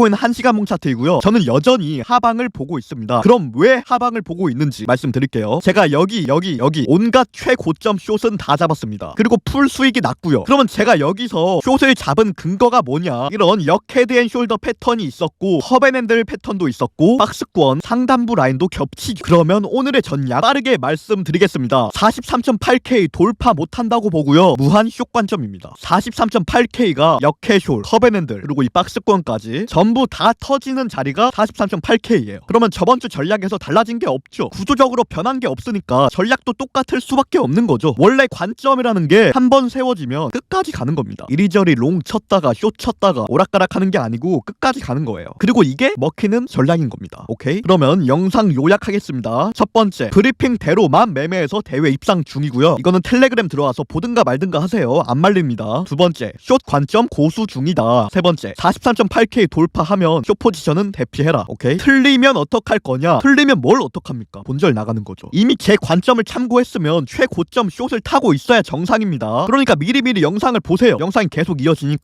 비트코인 1시간 몽 차트이고요. 저는 여전히 하방을 보고 있습니다. 그럼 왜 하방을 보고 있는지 말씀드릴게요. 제가 여기 여기 여기 온갖 최고점 숏은 다 잡았습니다. 그리고 풀 수익이 났고요. 그러면 제가 여기서 숏을 잡은 근거가 뭐냐? 이런 역헤드 앤 숄더 패턴이 있었고 허벤핸들 패턴도 있었고 박스권 상단부 라인도 겹치기. 그러면 오늘의 전략 빠르게 말씀드리겠습니다. 43.8K 돌파 못한다고 보고요. 무한 숏 관점입니다. 43.8K가 역해숄, 커벤핸들 그리고 이 박스권까지 전부 다 터지는 자리가 43.8K예요. 그러면 저번 주 전략에서 달라진 게 없죠. 구조적으로 변한 게 없으니까 전략도 똑같을 수밖에 없는 거죠. 원래 관점이라는 게 한 번 세워지면 끝까지 가는 겁니다. 이리저리 롱 쳤다가 숏 쳤다가 오락가락 하는 게 아니고 끝까지 가는 거예요. 그리고 이게 먹히는 전략인 겁니다. 오케이? 그러면 영상 요약하겠습니다. 첫 번째, 브리핑대로만 매매해서 대회 입상 중이고요. 이거는 텔레그램 들어와서 보든가 말든가 하세요. 안 말립니다. 두 번째, 숏 관점 고수 중이다. 세 번째, 43.8K 돌파 하면 숏 포지션은 대피해라. 오케이? 틀리면 어떡할 거냐? 틀리면 뭘 어떡합니까? 본절 나가는 거죠. 이미 제 관점을 참고했으면 최고점 숏을 타고 있어야 정상입니다. 그러니까 미리미리 영상을 보세요. 영상이 계속 이어지니까.